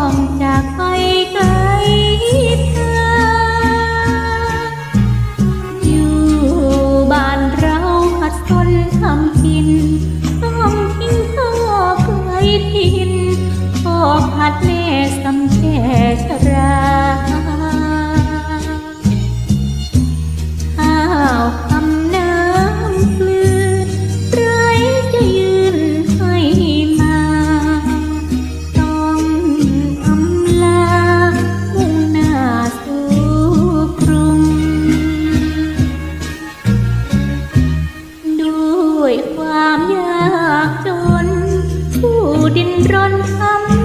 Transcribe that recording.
องจากไปไกลเธอ อยู่บ้านเราหัดทนทำกิน ต้องทิ้งพ่อเคยพินพ่อผัดเลินรนทำ